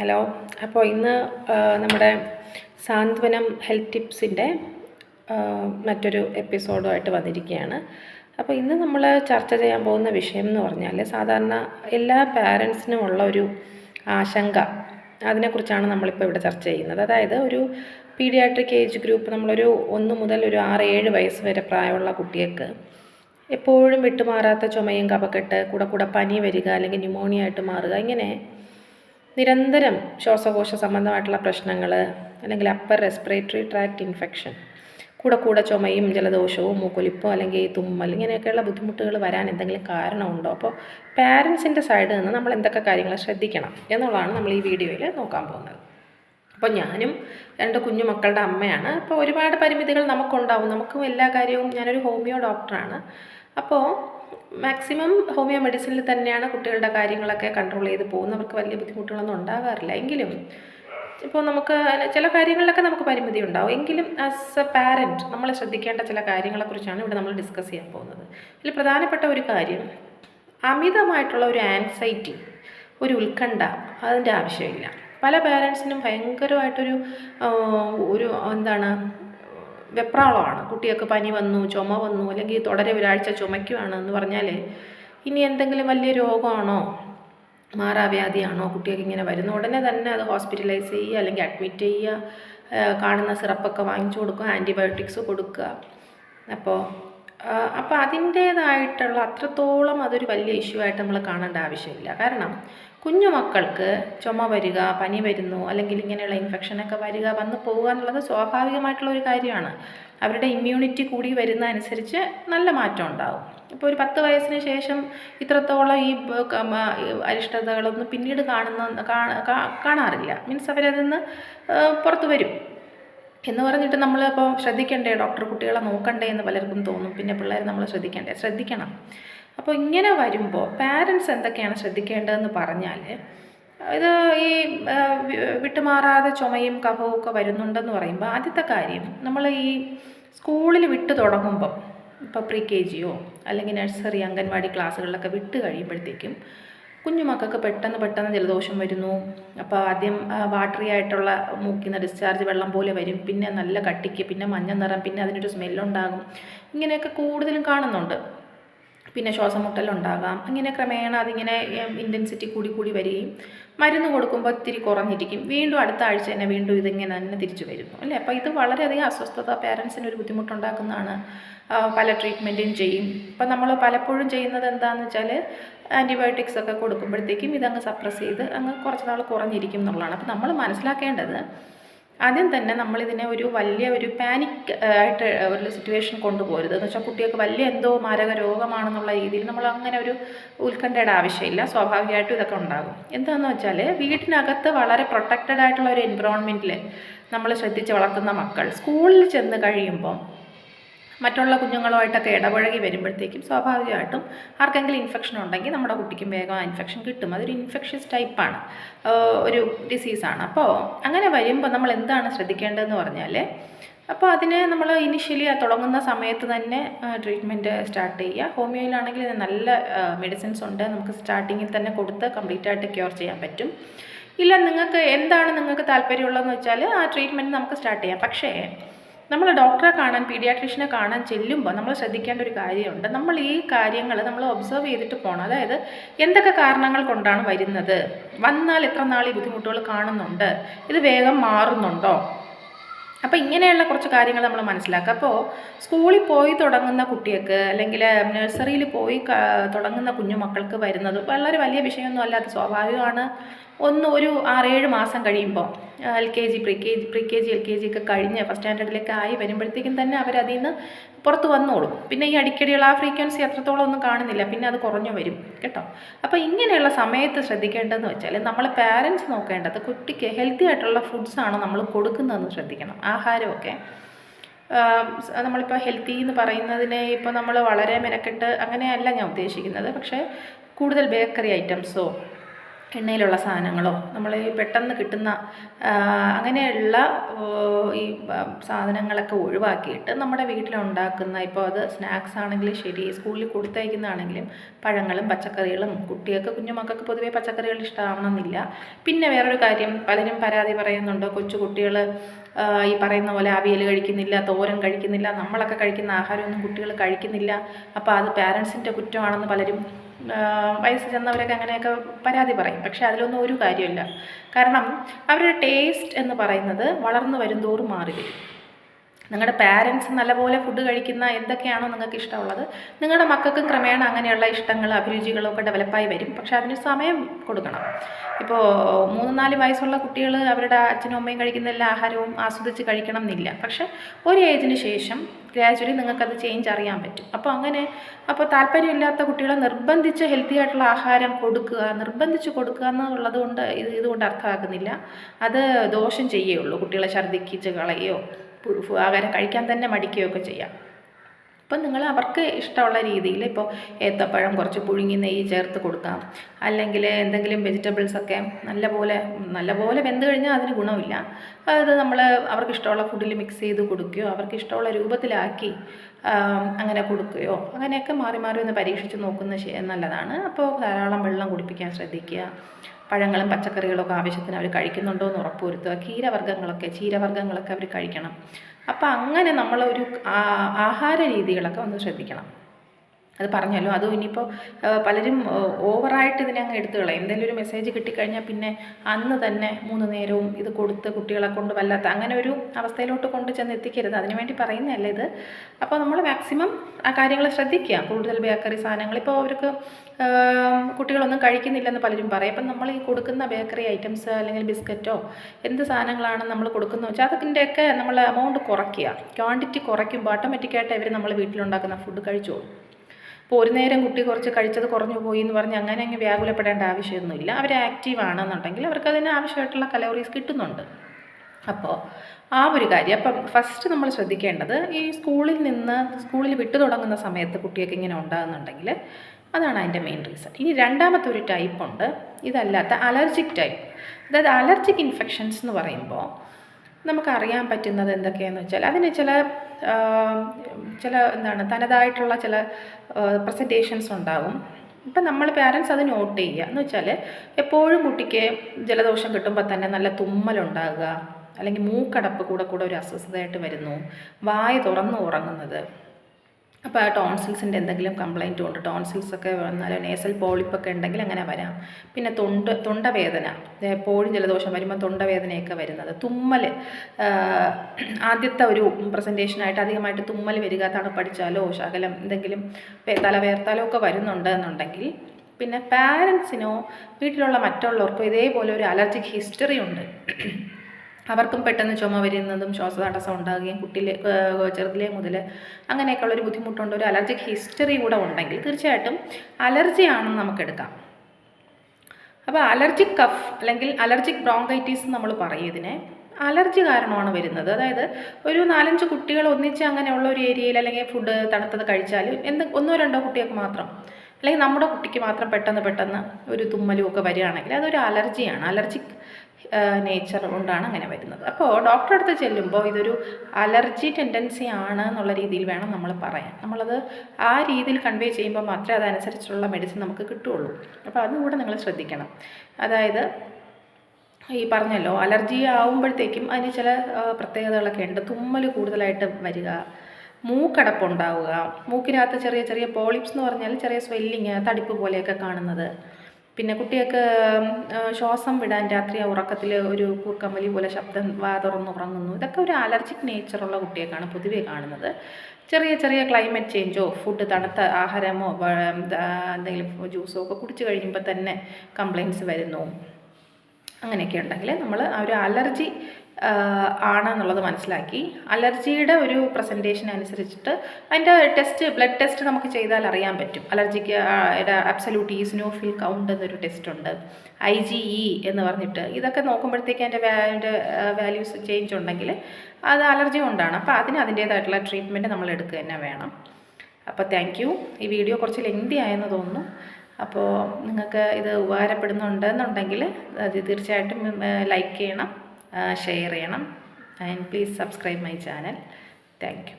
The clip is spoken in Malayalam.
ഹലോ. അപ്പോൾ ഇന്ന് നമ്മുടെ സാന്ത്വനം ഹെൽത്ത് ടിപ്സിന്റെ മറ്റൊരു എപ്പിസോഡുമായിട്ട് വന്നിരിക്കുകയാണ്. അപ്പോൾ ഇന്ന് നമ്മൾ ചർച്ച ചെയ്യാൻ പോകുന്ന വിഷയം എന്ന് പറഞ്ഞാൽ സാധാരണ എല്ലാ പാരൻസിനും ഉള്ള ഒരു ആശങ്ക അതിനെക്കുറിച്ചാണ് നമ്മളിപ്പോൾ ഇവിടെ ചർച്ച ചെയ്യുന്നത്. അതായത് ഒരു പീഡിയാട്രിക് ഏജ് ഗ്രൂപ്പ് നമ്മളൊരു ഒന്ന് മുതൽ ഒരു ആറ് ഏഴ് വയസ്സ് വരെ പ്രായമുള്ള കുട്ടികൾക്ക് എപ്പോഴും വിട്ടുമാറാത്ത ചുമയും കപക്കെട്ട് കൂടെ കൂടെ പനി വരിക അല്ലെങ്കിൽ ന്യൂമോണിയ ആയിട്ട് മാറുക ഇങ്ങനെ നിരന്തരം ശ്വാസകോശ സംബന്ധമായിട്ടുള്ള പ്രശ്നങ്ങൾ അല്ലെങ്കിൽ അപ്പർ റെസ്പിറേറ്ററി ട്രാക്ട് ഇൻഫെക്ഷൻ കൂടെ കൂടെ ചുമയും ജലദോഷവും മൂക്കൊലിപ്പോ അല്ലെങ്കിൽ തുമ്മൽ ഇങ്ങനെയൊക്കെയുള്ള ബുദ്ധിമുട്ടുകൾ വരാൻ എന്തെങ്കിലും കാരണമുണ്ടോ? അപ്പോൾ പാരൻസിന്റെ സൈഡിൽ നിന്ന് നമ്മൾ എന്തൊക്കെ കാര്യങ്ങൾ ശ്രദ്ധിക്കണം എന്നുള്ളതാണ് നമ്മൾ ഈ വീഡിയോയിൽ നോക്കാൻ പോകുന്നത്. അപ്പോൾ ഞാനും രണ്ട് കുഞ്ഞു മക്കളുടെ അമ്മയാണ്. അപ്പോൾ ഒരുപാട് പരിമിതികൾ നമുക്കുണ്ടാവും. നമുക്കും എല്ലാ കാര്യവും ഞാനൊരു ഹോമിയോ ഡോക്ടറാണ്. അപ്പോൾ മാക്സിമം ഹോമിയോ മെഡിസിനിൽ തന്നെയാണ് കുട്ടികളുടെ കാര്യങ്ങളൊക്കെ കൺട്രോൾ ചെയ്ത് പോകുന്നവർക്ക് വലിയ ബുദ്ധിമുട്ടുകളൊന്നും ഉണ്ടാകാറില്ല. എങ്കിലും ഇപ്പോൾ നമുക്ക് ചില കാര്യങ്ങളിലൊക്കെ നമുക്ക് പരിമിതി ഉണ്ടാവും. എങ്കിലും ആസ് എ പാരന്റ് നമ്മൾ ശ്രദ്ധിക്കേണ്ട ചില കാര്യങ്ങളെക്കുറിച്ചാണ് ഇവിടെ നമ്മൾ ഡിസ്കസ് ചെയ്യാൻ പോകുന്നത്. ഇതിൽ പ്രധാനപ്പെട്ട ഒരു കാര്യം അമിതമായിട്ടുള്ള ഒരു ആൻസൈറ്റി ഒരു ഉത്കണ്ഠ അതിന്റെ ആവശ്യമില്ല. പല പാരൻസിനും ഭയങ്കരമായിട്ടൊരു ഒരു എന്താണ് വെപ്രാളമാണ്. കുട്ടിയൊക്കെ പനി വന്നു ചുമ വന്നു അല്ലെങ്കിൽ തുടരെ ഒരാഴ്ച ചുമയ്ക്കുവാണ് എന്ന് പറഞ്ഞാൽ ഇനി എന്തെങ്കിലും വലിയ രോഗമാണോ മാറാവ്യാധിയാണോ കുട്ടിയൊക്കെ ഇങ്ങനെ വരുന്ന ഉടനെ തന്നെ അത് ഹോസ്പിറ്റലൈസ് ചെയ്യുക അല്ലെങ്കിൽ അഡ്മിറ്റ് ചെയ്യുക കാണുന്ന സിറപ്പൊക്കെ വാങ്ങിച്ചു കൊടുക്കുക ആന്റിബയോട്ടിക്സ് കൊടുക്കുക. അപ്പോൾ അപ്പോൾ അതിന്റേതായിട്ടുള്ള അത്രത്തോളം അതൊരു വലിയ ഇഷ്യൂ ആയിട്ട് നമ്മൾ കാണേണ്ട ആവശ്യമില്ല. കാരണം കുഞ്ഞു മക്കൾക്ക് ചുമ വരിക പനി വരുന്നു അല്ലെങ്കിൽ ഇങ്ങനെയുള്ള ഇൻഫെക്ഷനൊക്കെ വരിക വന്നു പോവുക എന്നുള്ളത് സ്വാഭാവികമായിട്ടുള്ള ഒരു കാര്യമാണ്. അവരുടെ ഇമ്മ്യൂണിറ്റി കൂടി വരുന്ന അനുസരിച്ച് നല്ല മാറ്റം ഉണ്ടാവും. ഇപ്പോൾ ഒരു പത്ത് വയസ്സിന് ശേഷം ഇത്രത്തോളം ഈ അരിഷ്ടതകളൊന്നും പിന്നീട് കാണുന്ന കാണാറില്ല. മീൻസ് അവരതിൽ നിന്ന് പുറത്ത് വരും. എന്ന് പറഞ്ഞിട്ട് നമ്മൾ അപ്പോൾ ശ്രദ്ധിക്കണ്ടേ? ഡോക്ടർ കുട്ടികളെ നോക്കണ്ടേ എന്ന് പലർക്കും തോന്നും. പിന്നെ പിള്ളേരെ നമ്മൾ ശ്രദ്ധിക്കണ്ടേ? ശ്രദ്ധിക്കണം. അപ്പോൾ ഇങ്ങനെ വരുമ്പോൾ പാരൻസ് എന്തൊക്കെയാണ് ശ്രദ്ധിക്കേണ്ടതെന്ന് പറഞ്ഞാൽ ഇത് ഈ വിട്ടുമാറാതെ ചുമയും കഫവും ഒക്കെ വരുന്നുണ്ടെന്ന് പറയുമ്പോൾ ആദ്യത്തെ കാര്യം നമ്മൾ ഈ സ്കൂളിൽ വിട്ടു തുടങ്ങുമ്പോൾ ഇപ്പോൾ പ്രീ കെ ജിയോ അല്ലെങ്കിൽ നഴ്സറി അംഗൻവാടി ക്ലാസ്സുകളിലൊക്കെ വിട്ട് കഴിയുമ്പോഴത്തേക്കും കുഞ്ഞുമക്കൾക്ക് പെട്ടെന്ന് പെട്ടെന്ന് ജലദോഷം വരുന്നു. അപ്പോൾ ആദ്യം വാട്ടറി ആയിട്ടുള്ള മൂക്കിൽ ഡിസ്ചാർജ് വെള്ളം പോലെ വരും. പിന്നെ നല്ല കട്ടിക്ക് പിന്നെ മഞ്ഞ നിറം പിന്നെ അതിനൊരു സ്മെല്ലുണ്ടാകും ഇങ്ങനെയൊക്കെ കൂടുതലും കാണുന്നുണ്ട്. പിന്നെ ശ്വാസമുട്ടലുണ്ടാകാം. അങ്ങനെ ക്രമേണ അതിങ്ങനെ ഇന്റൻസിറ്റി കൂടി കൂടി വരികയും മരുന്ന് കൊടുക്കുമ്പോൾ ഇത്തിരി കുറഞ്ഞിരിക്കും. വീണ്ടും അടുത്ത ആഴ്ച തന്നെ വീണ്ടും ഇതിങ്ങനെ തന്നെ തിരിച്ചു വരുന്നു അല്ലേ? അപ്പോൾ ഇത് വളരെയധികം അസ്വസ്ഥത പാരൻസിന് ഒരു ബുദ്ധിമുട്ടുണ്ടാക്കുന്നതാണ്. പല ട്രീറ്റ്മെന്റും ചെയ്യും. ഇപ്പം നമ്മൾ പലപ്പോഴും ചെയ്യുന്നത് എന്താണെന്ന് വെച്ചാൽ ആന്റിബയോട്ടിക്സ് ഒക്കെ കൊടുക്കുമ്പോഴത്തേക്കും ഇതങ്ങ് സപ്രസ് ചെയ്ത് അങ്ങ് കുറച്ച് നാൾ കുറഞ്ഞിരിക്കും എന്നുള്ളതാണ്. അപ്പോൾ നമ്മൾ മനസ്സിലാക്കേണ്ടത് ആദ്യം തന്നെ നമ്മളിതിനെ ഒരു വലിയ ഒരു പാനിക് ആയിട്ട് ഒരു സിറ്റുവേഷൻ കൊണ്ടുപോകരുത് എന്ന് വെച്ചാൽ കുട്ടികൾക്ക് വലിയ എന്തോ മാരക രോഗമാണെന്നുള്ള രീതിയിൽ നമ്മൾ അങ്ങനെ ഒരു ഉത്കണ്ഠയുടെ ആവശ്യമില്ല. സ്വാഭാവികമായിട്ടും ഇതൊക്കെ ഉണ്ടാകും. എന്താണെന്ന് വെച്ചാൽ വീട്ടിനകത്ത് വളരെ പ്രൊട്ടക്റ്റഡ് ആയിട്ടുള്ള ഒരു എൻവറോൺമെന്റിൽ നമ്മൾ ശ്രദ്ധിച്ച് വളർത്തുന്ന മക്കൾ. സ്കൂളിൽ ചെന്ന് കഴിയുമ്പം മറ്റുള്ള കുഞ്ഞുങ്ങളുമായിട്ടൊക്കെ ഇടപഴകി വരുമ്പോഴത്തേക്കും സ്വാഭാവികമായിട്ടും ആർക്കെങ്കിലും ഇൻഫെക്ഷൻ ഉണ്ടെങ്കിൽ നമ്മുടെ കുട്ടിക്കും വേഗം ആ ഇൻഫെക്ഷൻ കിട്ടും. അതൊരു ഇൻഫെക്ഷ്യസ് ടൈപ്പാണ് ഒരു ഡിസീസാണ് അപ്പോൾ അങ്ങനെ വരുമ്പോൾ നമ്മൾ എന്താണ് ശ്രദ്ധിക്കേണ്ടതെന്ന് പറഞ്ഞാൽ അപ്പോൾ അതിന് നമ്മൾ ഇനിഷ്യലി തുടങ്ങുന്ന സമയത്ത് തന്നെ ട്രീറ്റ്മെന്റ് സ്റ്റാർട്ട് ചെയ്യുക. ഹോമിയോയിലാണെങ്കിൽ നല്ല മെഡിസിൻസ് ഉണ്ട്. നമുക്ക് സ്റ്റാർട്ടിങ്ങിൽ തന്നെ കൊടുത്ത് കംപ്ലീറ്റ് ആയിട്ട് ക്യൂർ ചെയ്യാൻ പറ്റും. ഇല്ല നിങ്ങൾക്ക് എന്താണ് നിങ്ങൾക്ക് താല്പര്യമുള്ളതെന്ന് വെച്ചാൽ ആ ട്രീറ്റ്മെന്റ് നമുക്ക് സ്റ്റാർട്ട് ചെയ്യാം. പക്ഷേ നമ്മൾ ഡോക്ടറെ കാണാൻ പീഡിയാട്രീഷ്യനെ കാണാൻ ചെല്ലുമ്പോൾ നമ്മൾ ശ്രദ്ധിക്കേണ്ട ഒരു കാര്യമുണ്ട്. നമ്മൾ ഈ കാര്യങ്ങൾ നമ്മൾ ഒബ്സർവ് ചെയ്തിട്ട് പോകണം അതായത് എന്തൊക്കെ കാരണങ്ങൾ കൊണ്ടാണ് വരുന്നത്? വന്നാൽ എത്ര നാൾ ഈ ബുദ്ധിമുട്ടുകൾ കാണുന്നുണ്ട്? ഇത് വേഗം മാറുന്നുണ്ടോ? അപ്പോൾ ഇങ്ങനെയുള്ള കുറച്ച് കാര്യങ്ങൾ നമ്മൾ മനസ്സിലാക്കുക. അപ്പോൾ സ്കൂളിൽ പോയി തുടങ്ങുന്ന കുട്ടികൾക്ക് അല്ലെങ്കിൽ നഴ്സറിയിൽ പോയി തുടങ്ങുന്ന തുടങ്ങുന്ന കുഞ്ഞുമക്കൾക്ക് വരുന്നത് വളരെ വലിയ വിഷയമൊന്നും അല്ലാത്ത സ്വാഭാവികമാണ്. ഒന്ന് ഒരു ആറേഴ് മാസം കഴിയുമ്പോൾ L K G pre K G pre K G L K G ഒക്കെ കഴിഞ്ഞ് ഫസ്റ്റ് സ്റ്റാൻഡേർഡിലേക്ക് ആയി വരുമ്പോഴത്തേക്കും തന്നെ അവരതിൽ നിന്ന് പുറത്ത് വന്നോളും. പിന്നെ ഈ അടിക്കടിയുള്ള ആ ഫ്രീക്വൻസി അത്രത്തോളം ഒന്നും കാണുന്നില്ല. പിന്നെ അത് കുറഞ്ഞു വരും. കേട്ടോ? അപ്പോൾ ഇങ്ങനെയുള്ള സമയത്ത് ശ്രദ്ധിക്കേണ്ടതെന്ന് വെച്ചാൽ നമ്മൾ പാരൻസ് നോക്കേണ്ടത് കുട്ടിക്ക് ഹെൽത്തി ആയിട്ടുള്ള ഫുഡ്സാണ് നമ്മൾ കൊടുക്കുന്നതെന്ന് ശ്രദ്ധിക്കണം. ആഹാരമൊക്കെ. നമ്മളിപ്പോൾ ഹെൽത്തി എന്ന് പറയുന്നതിനെ ഇപ്പോൾ നമ്മൾ വളരെ മെനക്കെട്ട് അങ്ങനെയല്ല ഞാൻ ഉദ്ദേശിക്കുന്നത്. പക്ഷേ കൂടുതൽ ബേക്കറി ഐറ്റംസോ എണ്ണയിലുള്ള സാധനങ്ങളോ നമ്മൾ ഈ പെട്ടെന്ന് കിട്ടുന്ന അങ്ങനെയുള്ള ഈ സാധനങ്ങളൊക്കെ ഒഴിവാക്കിയിട്ട് നമ്മുടെ വീട്ടിലുണ്ടാക്കുന്ന ഇപ്പോൾ അത് സ്നാക്സ് ആണെങ്കിലും ശരി സ്കൂളിൽ കൊടുത്തയക്കുന്നതാണെങ്കിലും പഴങ്ങളും പച്ചക്കറികളും കുട്ടികൾക്ക് കുഞ്ഞുമക്കൾക്ക് പൊതുവേ പച്ചക്കറികൾ ഇഷ്ടമാവണമെന്നില്ല. പിന്നെ വേറൊരു കാര്യം പലരും പരാതി പറയുന്നുണ്ട് കൊച്ചു കുട്ടികൾ ഈ പറയുന്ന പോലെ അവിയൽ കഴിക്കുന്നില്ല തോരൻ കഴിക്കുന്നില്ല നമ്മളൊക്കെ കഴിക്കുന്ന ആഹാരമൊന്നും കുട്ടികൾ കഴിക്കുന്നില്ല. അപ്പോൾ അത് പാരൻസിന്റെ കുറ്റമാണെന്ന് പലരും വയസ്സ് ചെന്നവരൊക്കെ അങ്ങനെയൊക്കെ പരാതി പറയും. പക്ഷേ അതിലൊന്നും ഒരു കാര്യമില്ല കാരണം അവരുടെ ടേസ്റ്റ് എന്ന് പറയുന്നത് വളർന്നു വരുംതോറും മാറി വരും. നിങ്ങളുടെ പാരൻസ് നല്ലപോലെ ഫുഡ് കഴിക്കുന്ന എന്തൊക്കെയാണോ നിങ്ങൾക്ക് ഇഷ്ടമുള്ളത് നിങ്ങളുടെ മക്കൾക്കും ക്രമേണ അങ്ങനെയുള്ള ഇഷ്ടങ്ങൾ അഭിരുചികളും ഒക്കെ ഡെവലപ്പായി വരും. പക്ഷെ അതിന് സമയം കൊടുക്കണം. ഇപ്പോൾ മൂന്ന് നാല് വയസ്സുള്ള കുട്ടികൾ അവരുടെ അച്ഛനും അമ്മയും കഴിക്കുന്ന എല്ലാ ആഹാരവും ആസ്വദിച്ച് കഴിക്കണം എന്നില്ല പക്ഷെ ഒരു ഏജിന് ശേഷം ഗ്രാജുവലി നിങ്ങൾക്കത് ചേഞ്ച് അറിയാൻ പറ്റും. അപ്പോൾ അങ്ങനെ അപ്പോൾ താല്പര്യമില്ലാത്ത കുട്ടികളെ നിർബന്ധിച്ച് ഹെൽത്തി ആയിട്ടുള്ള ആഹാരം കൊടുക്കുക നിർബന്ധിച്ച് കൊടുക്കുക എന്നുള്ളത് കൊണ്ട് ഇത് ഇതുകൊണ്ട് അർത്ഥമാക്കുന്നില്ല. അത് ദോഷം ചെയ്യുകയുള്ളൂ കുട്ടികളെ ഛർദ്ദിക്കിച്ച് ഫു- ആഹാരം കഴിക്കാൻ തന്നെ മടിക്കുകയൊക്കെ ചെയ്യാം. അപ്പം നിങ്ങൾ അവർക്ക് ഇഷ്ടമുള്ള രീതിയിൽ ഇപ്പോൾ ഏത്തപ്പഴം കുറച്ച് പുഴുങ്ങി നെയ്യ് ചേർത്ത് കൊടുക്കാം. അല്ലെങ്കിൽ എന്തെങ്കിലും വെജിറ്റബിൾസ് ഒക്കെ നല്ലപോലെ നല്ലപോലെ വെന്ത് കഴിഞ്ഞാൽ അതിന് ഗുണമില്ല. അത് നമ്മൾ അവർക്ക് ഇഷ്ടമുള്ള ഫുഡിൽ മിക്സ് ചെയ്ത് കൊടുക്കുകയോ അവർക്ക് ഇഷ്ടമുള്ള രൂപത്തിലാക്കി അങ്ങനെ കൊടുക്കുകയോ അങ്ങനെയൊക്കെ മാറി മാറി ഒന്ന് പരീക്ഷിച്ച് നോക്കുന്ന നല്ലതാണ്. അപ്പോൾ ധാരാളം വെള്ളം കുടിപ്പിക്കാൻ ശ്രദ്ധിക്കുക. പഴങ്ങളും പച്ചക്കറികളൊക്കെ ആവശ്യത്തിന് അവർ കഴിക്കുന്നുണ്ടോ എന്ന് ഉറപ്പുവരുത്തുക. കീരവർഗങ്ങളൊക്കെ ചീരവർഗങ്ങളൊക്കെ അവർ കഴിക്കണം. അപ്പോൾ അങ്ങനെ നമ്മളൊരു ആഹാര രീതികളൊക്കെ ഒന്ന് ശ്രദ്ധിക്കണം. അത് പറഞ്ഞല്ലോ. അതും ഇനിയിപ്പോൾ പലരും ഓവറായിട്ട് ഇതിനെ അങ്ങ് എടുത്തു കളയും. എന്തെങ്കിലും ഒരു മെസ്സേജ് കിട്ടിക്കഴിഞ്ഞാൽ പിന്നെ അന്ന് തന്നെ മൂന്ന് നേരവും ഇത് കൊടുത്ത് കുട്ടികളെ കൊണ്ട് വല്ലാത്ത അങ്ങനെ ഒരു അവസ്ഥയിലോട്ട് കൊണ്ട് ചെന്ന് എത്തിക്കരുത്. അതിന് വേണ്ടി പറയുന്നതല്ല ഇത്. അപ്പോൾ നമ്മൾ മാക്സിമം ആ കാര്യങ്ങൾ ശ്രദ്ധിക്കുക. കൂടുതൽ ബേക്കറി സാധനങ്ങൾ. ഇപ്പോൾ അവർക്ക് കുട്ടികളൊന്നും കഴിക്കുന്നില്ലെന്ന് പലരും പറയും. അപ്പം നമ്മൾ ഈ കൊടുക്കുന്ന ബേക്കറി ഐറ്റംസ് അല്ലെങ്കിൽ ബിസ്ക്കറ്റോ എന്ത് സാധനങ്ങളാണ് നമ്മൾ കൊടുക്കുന്നത് വെച്ചാൽ അതിന്റെയൊക്കെ നമ്മൾ എമൗണ്ട് കുറയ്ക്കുക. ക്വാണ്ടിറ്റി കുറയ്ക്കുമ്പോൾ ഓട്ടോമാറ്റിക്കായിട്ട് ഇവർ നമ്മൾ വീട്ടിലുണ്ടാക്കുന്ന ഫുഡ് കഴിച്ചോളും. ഇപ്പോൾ ഒരു നേരം കുട്ടി കുറച്ച് കഴിച്ചത് കുറഞ്ഞു പോയി എന്ന് പറഞ്ഞ് അങ്ങനെ അങ്ങ് വ്യാകുലപ്പെടേണ്ട ആവശ്യമൊന്നുമില്ല. അവർ ആക്റ്റീവ് ആണെന്നുണ്ടെങ്കിൽ അവർക്ക് അതിന് ആവശ്യമായിട്ടുള്ള കലോറീസ് കിട്ടുന്നുണ്ട്. അപ്പോൾ ആ ഒരു കാര്യം. അപ്പം ഫസ്റ്റ് നമ്മൾ ശ്രദ്ധിക്കേണ്ടത് ഈ സ്കൂളിൽ നിന്ന് സ്കൂളിൽ വിട്ടു തുടങ്ങുന്ന സമയത്ത് കുട്ടിയൊക്കെ ഇങ്ങനെ ഉണ്ടാകുന്നുണ്ടെങ്കിൽ അതാണ് അതിന്റെ മെയിൻ റീസൺ ഇനി രണ്ടാമത്തെ ഒരു ടൈപ്പ് ഉണ്ട്. ഇതല്ലാത്ത അലർജിക് ടൈപ്പ് അതായത് അലർജിക് ഇൻഫെക്ഷൻസ് എന്ന് പറയുമ്പോൾ നമുക്കറിയാൻ പറ്റുന്നത് എന്തൊക്കെയാണെന്ന് വെച്ചാൽ അതിന് ചില ചില എന്താണ് തനതായിട്ടുള്ള ചില പ്രസന്റേഷൻസ് ഉണ്ടാകും. ഇപ്പം നമ്മൾ പാരൻസ് അത് നോട്ട് ചെയ്യുക. എന്ന് വെച്ചാൽ എപ്പോഴും കുട്ടിക്ക് ജലദോഷം കിട്ടുമ്പോൾ തന്നെ നല്ല തുമ്മലുണ്ടാകുക. അല്ലെങ്കിൽ മൂക്കടപ്പ് കൂടെ കൂടെ ഒരു അസ്വസ്ഥതയായിട്ട് വരുന്നു. വായ തുറന്ന് ഉറങ്ങുന്നത്. അപ്പോൾ ആ ടോൺസിൽസിന്റെ എന്തെങ്കിലും കംപ്ലൈന്റും ഉണ്ട്. ടോൺസിൽസൊക്കെ വന്നാൽ നേസൽ പോളിപ്പൊക്കെ ഉണ്ടെങ്കിൽ അങ്ങനെ വരാം. പിന്നെ തൊണ്ട തൊണ്ടവേദന. എപ്പോഴും ജലദോഷം വരുമ്പോൾ തൊണ്ടവേദനയൊക്കെ വരുന്നത്. തുമ്മൽ ആദ്യത്തെ ഒരു പ്രസന്റേഷനായിട്ട് അധികമായിട്ട് തുമ്മൽ വരിക തണുപ്പടിച്ചാലോ ശകലം എന്തെങ്കിലും തലവേർത്താലോ തല ഒക്കെ വരുന്നുണ്ട് എന്നുണ്ടെങ്കിൽ പിന്നെ പാരൻസിനോ വീട്ടിലുള്ള മറ്റുള്ളവർക്കോ ഇതേപോലെ ഒരു അലർജിക് ഹിസ്റ്ററി ഉണ്ട്. അവർക്കും പെട്ടെന്ന് ചുമ വരുന്നതും ശ്വാസതടസ്സം ഉണ്ടാകുകയും കുട്ടിയിൽ ചെറുതിലെ മുതൽ അങ്ങനെയൊക്കെയുള്ള ഒരു ബുദ്ധിമുട്ടുണ്ട് ഒരു അലർജിക് ഹിസ്റ്ററി കൂടെ ഉണ്ടെങ്കിൽ തീർച്ചയായിട്ടും അലർജി ആണെന്ന് നമുക്കെടുക്കാം അപ്പോൾ അലർജിക് കഫ് അല്ലെങ്കിൽ അലർജിക് ബ്രോങ്കൈറ്റീസ് നമ്മൾ പറയും ഇതിനെ. അലർജി കാരണമാണ് വരുന്നത്. അതായത് ഒരു നാലഞ്ച് കുട്ടികൾ ഒന്നിച്ച് അങ്ങനെയുള്ള ഒരു ഏരിയയിൽ അല്ലെങ്കിൽ ഫുഡ് തണുത്തത് കഴിച്ചാൽ എന്ത് ഒന്നോ രണ്ടോ കുട്ടികൾക്ക് മാത്രം അല്ലെങ്കിൽ നമ്മുടെ കുട്ടിക്ക് മാത്രം പെട്ടെന്ന് പെട്ടെന്ന് ഒരു തുമ്മലും ഒക്കെ വരികയാണെങ്കിൽ അതൊരു അലർജിയാണ്. അലർജിക് നേച്ചർ കൊണ്ടാണ് അങ്ങനെ വരുന്നത്. അപ്പോൾ ഡോക്ടറെ അടുത്ത് ചെല്ലുമ്പോൾ ഇതൊരു അലർജി ടെൻഡൻസി ആണ് എന്നുള്ള രീതിയിൽ വേണം നമ്മൾ പറയാൻ. നമ്മളത് ആ രീതിയിൽ കൺവേ ചെയ്യുമ്പോൾ മാത്രമേ അതനുസരിച്ചുള്ള മെഡിസിൻ നമുക്ക് കിട്ടുകയുള്ളൂ അപ്പോൾ അതുകൂടെ നിങ്ങൾ ശ്രദ്ധിക്കണം. അതായത് ഈ പറഞ്ഞല്ലോ അലർജി ആവുമ്പോഴത്തേക്കും അതിന് ചില പ്രത്യേകതകളൊക്കെ ഉണ്ട്. തുമ്മൽ കൂടുതലായിട്ട് വരിക മൂക്കടപ്പുണ്ടാവുക മൂക്കിനകത്ത് ചെറിയ ചെറിയ പോളിപ്സ് എന്ന് പറഞ്ഞാൽ ചെറിയ സ്വെല്ലിങ് തടിപ്പ് പോലെയൊക്കെ കാണുന്നത്. പിന്നെ കുട്ടികൾക്ക് ശ്വാസം വിടാൻ രാത്രി ഉറക്കത്തിൽ ഒരു കൂർക്കമ്പലി പോലെ ശബ്ദം വാ തുറന്ന് ഉറങ്ങുന്നു. ഇതൊക്കെ ഒരു അലർജിക് നേച്ചറുള്ള കുട്ടിയൊക്കെയാണ് പൊതുവേ കാണുന്നത്. ചെറിയ ചെറിയ ക്ലൈമറ്റ് ചേഞ്ചോ ഫുഡ് തണുത്ത ആഹാരമോ എന്തെങ്കിലും ജ്യൂസോ ഒക്കെ കുടിച്ചു കഴിയുമ്പോൾ തന്നെ കംപ്ലയിൻസ് വരുന്നു. അങ്ങനെയൊക്കെ ഉണ്ടെങ്കിൽ നമ്മൾ ആ ഒരു അലർജി ആണെന്നുള്ളത് മനസ്സിലാക്കി. അലർജിയുടെ ഒരു പ്രസന്റേഷൻ അനുസരിച്ചിട്ട് അതിന്റെ ടെസ്റ്റ് ബ്ലഡ് ടെസ്റ്റ് നമുക്ക് ചെയ്താൽ അറിയാൻ പറ്റും. അലർജിക്ക് അബ്സല്യൂട്ട് ഈസിനോഫിൽ കൗണ്ട് എന്നൊരു ടെസ്റ്റ് ഉണ്ട്. ഐ ജി ഇ എന്ന് പറഞ്ഞിട്ട്. ഇതൊക്കെ നോക്കുമ്പോഴത്തേക്ക് അതിന്റെ അതിന്റെ വാല്യൂസ് ചേഞ്ച് ഉണ്ടെങ്കിൽ അത് അലർജി കൊണ്ടാണ്. അപ്പോൾ അതിന് അതിന്റേതായിട്ടുള്ള ട്രീറ്റ്മെന്റ് നമ്മൾ എടുക്കുക തന്നെ വേണം. അപ്പോൾ താങ്ക് യു ഈ വീഡിയോ കുറച്ച് ലെങ്തി ആയെന്ന് തോന്നുന്നു. അപ്പോൾ നിങ്ങൾക്ക് ഇത് ഉപകാരപ്പെടുന്നുണ്ടെന്നുണ്ടെങ്കിൽ അത് തീർച്ചയായിട്ടും ലൈക്ക് ചെയ്യണം. ഷെയർ ചെയ്യണം. And please subscribe my channel thank